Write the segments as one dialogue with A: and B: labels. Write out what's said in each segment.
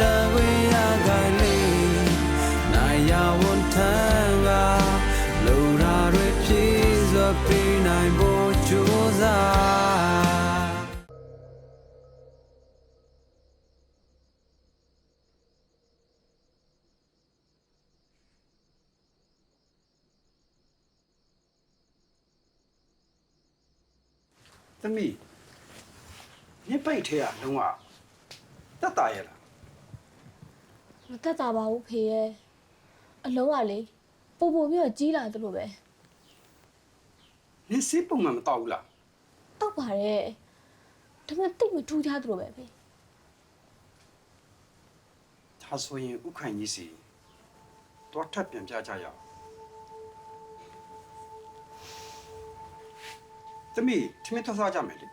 A: တဝေးရကိုင်လေးနိုင်ရဝန်ထမ်းကလူရာတွေဖြည့်စွာပေးနိုင်ဖို့ကြိုးစား
B: သမီးညစ်ပိတ်ထဲကလုံးဝတက်တာရဲ့လား
C: မတက်တာပါဘူးဖေရဲ့အလုံးကလေပို့ပို့ပြီးတော့ကြီးလာသလိုပဲ
B: နင်းစေးပုံမှန်မတော့ဘူးလား
C: တောက်ပါတယ်ဒါပေမဲ့တိတ်မထူးခြားသလိုပဲဖေ
B: ဒါဆိုရင်ဥခိုင်ကြီးစီတော့ထပ်ပြန်ပြကြရအောင်သမီးထမင်းထစားကြမယ်လေ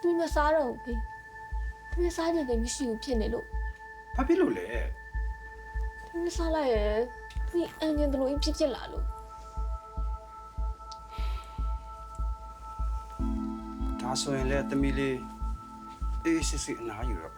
C: သူမစားတော့ဘူးဖေသူမစားတဲ့ကိမရှိဘူးဖြစ်နေလို့
B: ဘာဖြစ်လို့လဲ
C: သူမစားလိုက်ရဲ့သူအန်ဂျင်တလို့ဖြစ်ဖြစ်လာလို့
B: ဒါဆိုရင်လည်းသမီးလေးအေးစစ်စစ်အနားယူတော့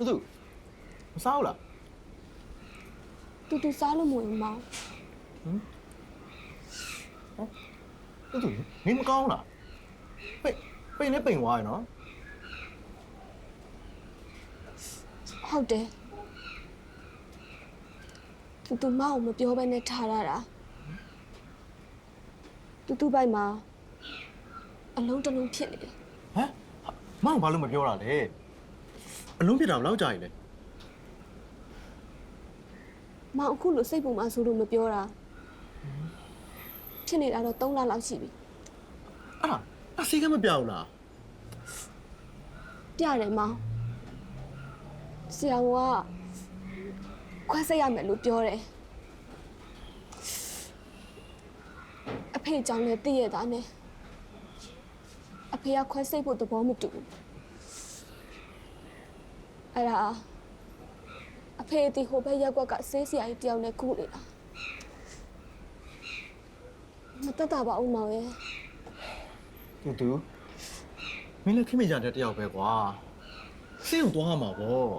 D: တူတူမစားဘူးလား
C: တူတူစားလို့မဝင်ဘူးမောင်
D: တူတူမင်းမကောင်းလားပိတ်ပိတ်နဲ့ပိန်သွားရနော်
C: ဟုတ်တယ်တူတူမောင်ကိုမပြောဘဲနဲ့ထားရတာတူတူပိုက်မှာအလုံးတစ်လုံးဖြစ်နေတယ်
D: ဟမ်မောင်ဘာလို့မပြောတာလဲ အလုံးပြစ်တာဘယ်လောက်ကြာရည်လဲ
C: မောင်အခုလိုစိတ်ပူမှဆိုလို့မပြောတာဖြစ်နေတာတော့3လလောက်ရှိပြီ
D: အဲ့ဒါအစီကမပြောက်လား
C: ပြတယ်မောင်ဆရာကခွဲစိတ်ရမယ်လို့ပြောတယ်အဖေကြောင့်လည်းတည့်ရတာနဲ့အဖေကခွဲစိတ်ဖို့သဘောမတူဘူး အဲ့ဒါအဖေဒီဟိုဘက်ရက်ကွက်ကဆေးဆရာကြီးတယောက်နဲ့ကူနေတာမတတ်တာပါဦးမောင်ရဲ့
D: တူတူမင်းလည်းခင်မကြတဲ့တယောက်ပဲကွာစိတ်ကိုသွားမှာပေါ့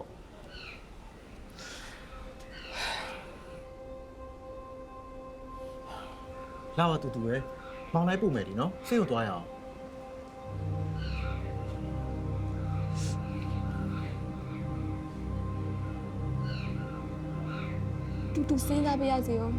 D: လာပါတူတူပဲမောင်လိုက်ပို့မယ်ဒီနော်စိတ်ကိုသွားရအောင်
C: တူတူစဉ်းစားပြရစီရော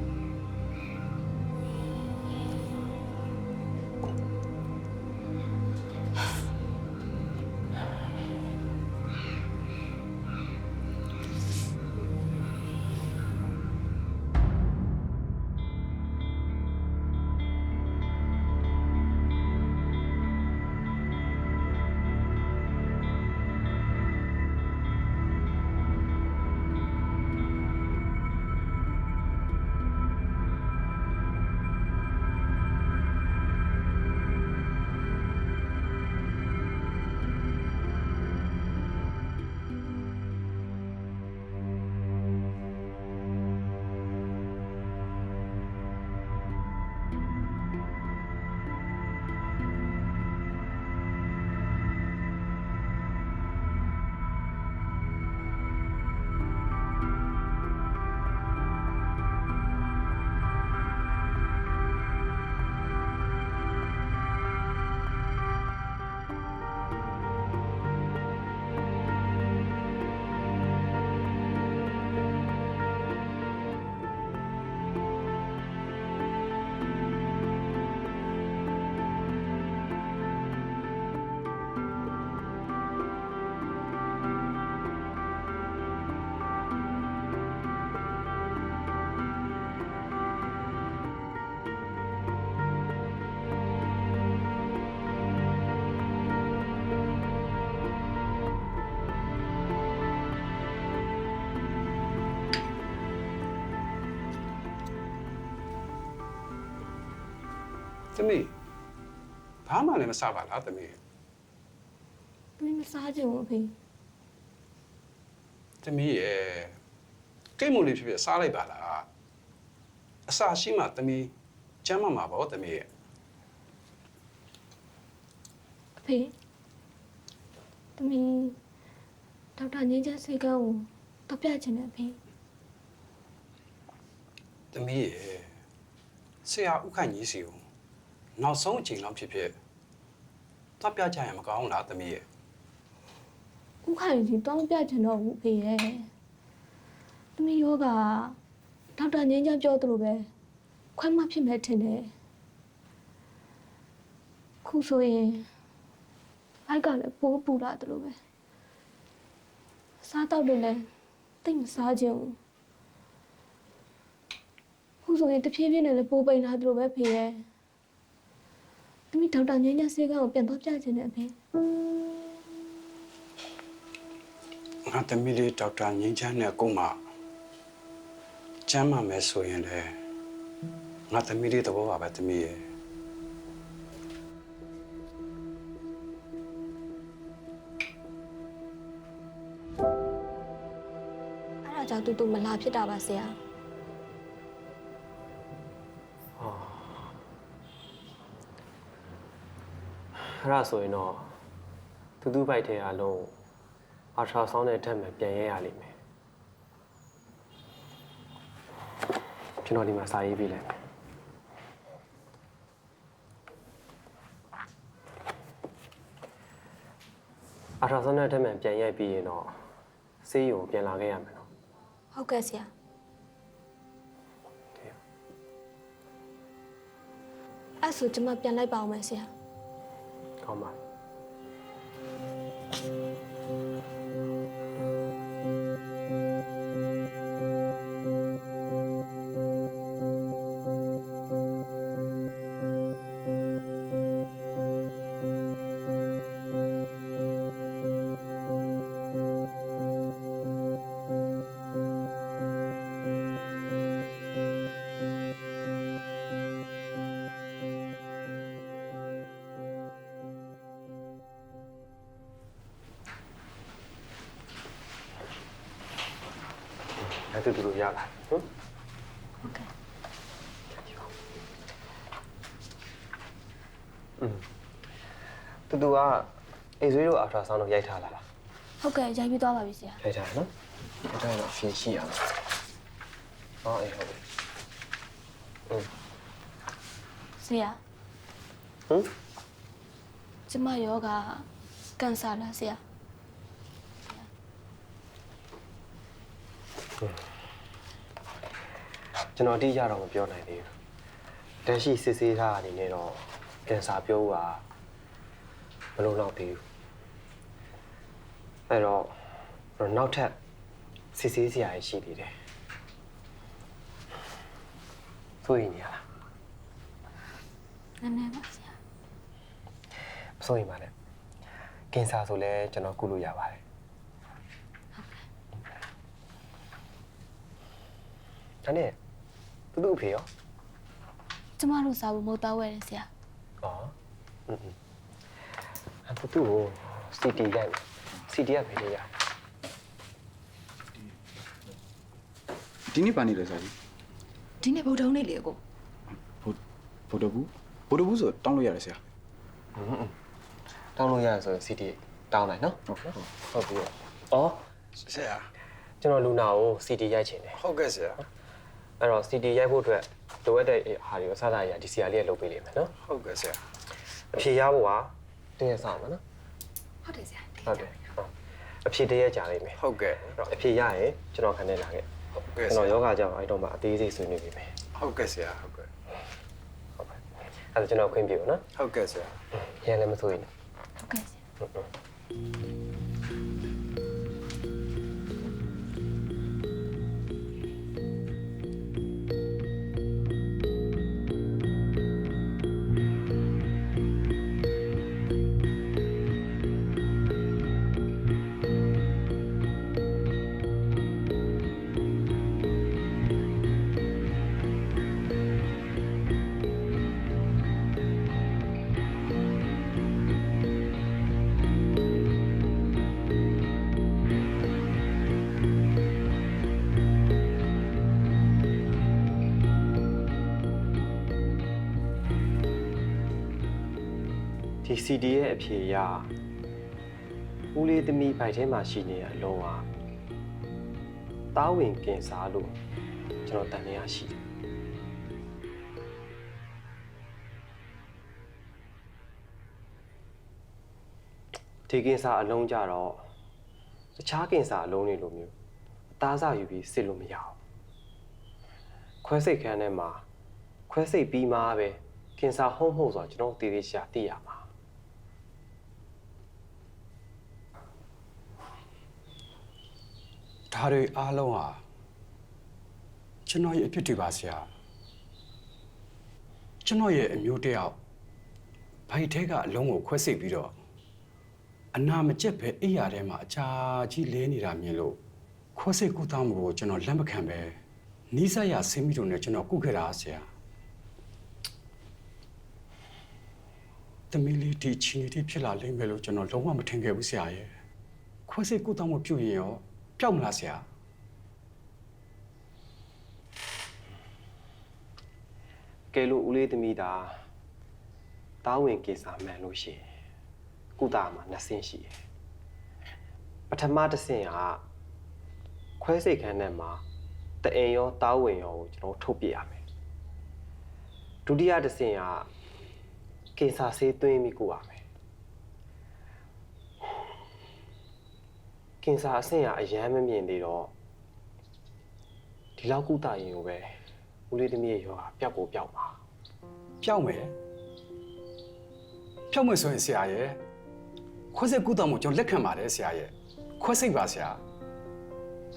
B: သမီးဘာမှလည်းမစားပါလားသမီး
C: သမီးမစားချင်ဘူးအဖေ
B: သမီးရဲ့ကိတ်မုန်လေးဖြစ်ဖြစ်စားလိုက်ပါလားအစာရှိမှသမီးကျမ်းမာမှာပေါ့သမီးရဲ့
C: အဖေသမီးဒေါက်တာငင်းချမ်းစေကန်းကိုတော့ပြချင်တယ်အဖေ
B: သမီးရဲ့ဆရာဥခိုင်ကြီးစီကို နောက်ဆုံးအချိန်လောက်ဖြစ်ဖြစ်တော့ပြကြရင်မကောင်းဘူးလားသမီးရဲ့
C: ဥခိုင်ကြီးတောင်းပြချင်တော့ဘူးအဖေရဲ့သမီးယောဂဒေါက်တာငင်းချမ်းပြောသလိုပဲခွဲမဖြစ်မဲ့ထင်တယ်ခုဆိုရင်အိုက်ကလည်းပိုးပူလာတယ်လို့ပဲစားတော့တယ်လည်းတိတ်မစားချင်ဘူးခုဆိုရင်တဖြည်းဖြည်းနဲ့လည်းပိုးပိန်လာတယ်လို့ပဲဖေရဲ့ သမီးဒေါက်တာငင်းချမ်းစေကန်းကိုပြန်တော့ပြချင်တယ်အဖေ
B: ငါသမီးလေးဒေါက်တာငင်းချမ်းနဲ့ကိုမကျမ်းမာမယ်ဆိုရင်လေငါသမီးလေးသဘောပါပဲသမီးရဲ့
C: အဲ့ဒါကြောင့်တူတူမလာဖြစ်တာပါဆရာ
E: အဲ့ဒါဆိုရင်တော့သူသူဘိုက်ထဲအလုံးအာထရာဆောင်းတဲ့ဓာတ်မှန်ပြန်ရဲရလိမ့်မယ်ကျွန်တော်ဒီမှာစာရေးပေးလိုက်မယ်အာထရာဆောင်းတဲ့ဓာတ်မှန်ပြန်ရိုက်ပြီးရင်တော့ဆေးရုံပြန်လာခဲ့ရမယ်နော်
C: ဟုတ်ကဲ့ဆရာအဲ့ဆိုကျွန်မပြန်လိုက်ပါအောင်မယ်ဆရာ
E: ကော င်းပါပြီအဲ့တူတူရလာဟုတ်
C: ဟုတ်ကဲ့
E: တူတူကအေးဆွေးတို့အာထရာဆောင်းတော့ရိုက်ထားလာလား
C: ဟုတ်ကဲ့ရိုက်ပြီးသွားပါပြီဆရာ
E: ရိုက်ထားရနော်ရိုက်ထားရတော့ဖြေရှိရအောင်ဟောအေးဟုတ်ပြီอืม
C: ဆရာ
E: ဟမ်
C: ကျမယောဂကန်ဆာလားဆရာ
E: ကျွန်တော်အတိအကျတော့မပြောနိုင်သေးဘူးတက်ရှိစစ်ဆေးထားအနေနဲ့တော့ကင်ဆာပြောတာမလုံလောက်သေးဘူးအဲ့တော့နောက်ထပ်စစ်ဆေးစရာရှိသေးတယ်ဆိုရင်ရလား
C: နည်းနည်းပါဆရာ
E: မစိုးရင်ပါနဲ့ကင်ဆာဆိုလဲကျွန်တော်ကုလို့ရပါတယ် ဒါနဲ့သူတို့အဖေရော
C: ကျမတို့စားဖို့မဟုတ်တော့ဝယ်တယ်ဆရာ
E: ဟောအင်းအဲ့သူတို့ကို CT ရိုက်မယ် CT ကဖေးလေးရ
F: ဒီနေ့ပါနေလဲဆိုပြီး
G: ဒီနေ့ဗုဒ္ဓုံးနေ့လေကို
F: ဘုဘုဒ္ဓဘူးဘုဒ္ဓဘူးဆိုတောင်းလို့ရတယ်ဆရာအင်းအင်း
E: တောင်းလို့ရရဆိုရင် CT တောင်းလိုက်နော်
F: ဟုတ်ကဲ့ဟုတ်
E: ပြီဩ
B: ဆရာ
E: ကျွန်တော်လူနာကို CT ရိုက်ချင်တယ်
B: ဟုတ်ကဲ့ဆရာ
E: အဲ့တော့ CT ရိုက်ဖို့အတွက်လိုအပ်တဲ့ဟာတွေကိုအစားအစာအရာဒီ CR လေးကလုပ်ပေးလိမ့်မယ်နော်
B: ဟုတ်ကဲ့ဆရာ။
E: အဖြေရဖို့ကတရက်ဆောင်မယ်နော်
G: ဟုတ်တယ်ဆရာ။
E: ဟုတ်တယ်။ဟုတ်အဖြေတရက်ကြာလိမ့်မယ်
B: ဟုတ်ကဲ့။
E: အဲ့တော့အဖြေရရင်ကျွန်တော်ခဏနေလာခဲ့
B: ဟုတ်။ကဲ့
E: ကျွန်
B: ဆ
E: တော်
B: ရာ
E: ယောဂကြောင့်အဲ့တော့မှအသေးစိတ်ဆွေးနွေးပေးမယ်
B: ဟုတ်ကဲ့ဆရာဟုတ်ကဲ့။
E: ဟုတ်ပါ။အဲ့ဒါကျွန်တော်ခွင့်ပြုနော်
B: ဟုတ်ကဲ့ဆရာ။
E: ရန်လည်းမဆိုရင်
C: ဟုတ်ကဲ့ဆရာ
E: ဒီ CD ရဲ့အဖြေအရဦးလေးသမီးဘိုက်ထဲမှာရှိနေတဲ့အလုံးဟာတားဝင်ကင်စားလို့ကျွန်တော်တန်နေရရှိတယ်ဒီကင်ဆာအလုံးကြတော့တခြားကင်ဆာအလုံးတွေလိုမျိုးအသားစားယူပြီးစစ်လို့မရဘူးခွဲစိတ်ခန်းထဲမှာခွဲစိတ်ပြီးမှပဲကင်ဆာဟုံးမှုဆိုတာကျွန်တော်တည်သေးရှာသိရမှာ
B: ဒါတွေအားလုံးဟာကျွန်တော်ရဲ့အဖြစ်တွေပါဆရာကျွန်တော်ရဲ့အမျိုးတစ်ယောက်ဘိုက်ထဲကအလုံးကိုခွဲစိတ်ပြီးတော့အနာမကျက်ပဲအိယာထဲမှာအချာကြီးလဲနေတာမြင်လို့ခွဲစိတ်ကုသမှုကိုကျွန်တော်လက်မခံပဲနီးစပ်ရဆင်းပြီးတော့ねကျွန်တော်ကုခဲ့တာဆရာတမီးလေးဒီချီနေတိဖြစ်လာလိမ့်မယ်လို့ကျွန်တော်လုံးဝမထင်ခဲ့ဘူးဆရာရဲ့ခွဲစိတ်ကုသမှုပြုရင်ရော ပျောက်မလားဆရာ
E: ကဲလို့ဦးလေးသမီးသာတားဝင်ကင်ဆာမှန်လို့ရှိရင်ကုသမှာနှစ်ဆင့်ရှိတယ်ပထမတစ်ဆင့်ကခွဲစိတ်ခန်းထဲမှာတအိမ်ရောတားဝင်ရောကိုကျွန်တော်ထုတ်ပြရမယ်ဒုတိယတစ်ဆင့်ကကင်ဆာဆေးသွင်းပြီးကုရမယ် ကင်ဆာအဆင့်ကအရန်မမြင်သေးတော့ဒီလောက်ကုသရင်ကိုပဲဦးလေးသမီးရဲ့ယောဂပျောက်ကိုပျောက်ပါ
B: ပျောက်မယ်ပျောက်မယ်ဆိုရင်ဆရာရဲ့ခွဲစိတ်ကုသမှုကျွန်တော်လက်ခံပါတယ်ဆရာရဲ့ခွဲစိတ်ပါဆရာ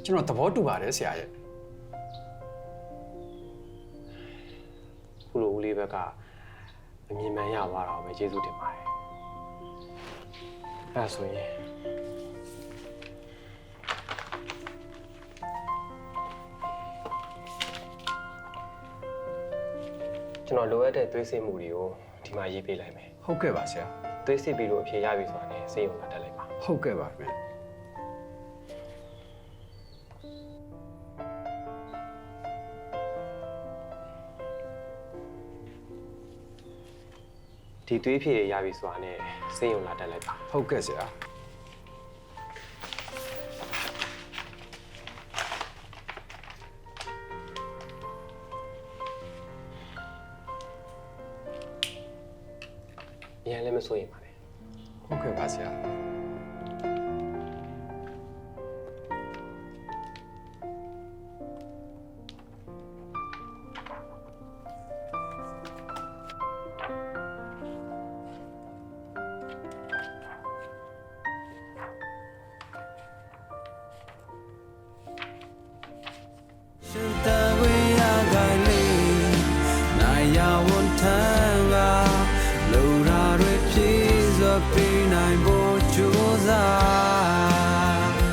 B: ကျွန်တော်သဘောတူပါတယ်ဆရာရဲ့
E: ခုလိုဦးလေးဘက်ကအမြင်မှန်ရသွားတော့ပဲကျေးဇူးတင်ပါတယ်အဲ့ဒါဆိုရင် ကျွန်တော်လိုအပ်တဲ့သွေးစစ်မှုတွေကိုဒီမှာရေးပေးလိုက်မယ်
B: ဟုတ်ကဲ့ပါဆရာ
E: သွေးစစ်ပြီးလို့အဖြေရပြီဆိုတာနဲ့စေးရုံလာတက်လိုက်ပါ
B: ဟုတ်ကဲ့ပါခင်ဗျ
E: ဒီသွေးဖြေရပြီဆိုတာနဲ့စေးရုံလာတက်လိုက်ပါ
B: ဟုတ်ကဲ့ဆရာ
E: အရင်လည်းမစိုးရင်ပါနဲ့
B: ဟုတ်ကဲ့ပါဆရာ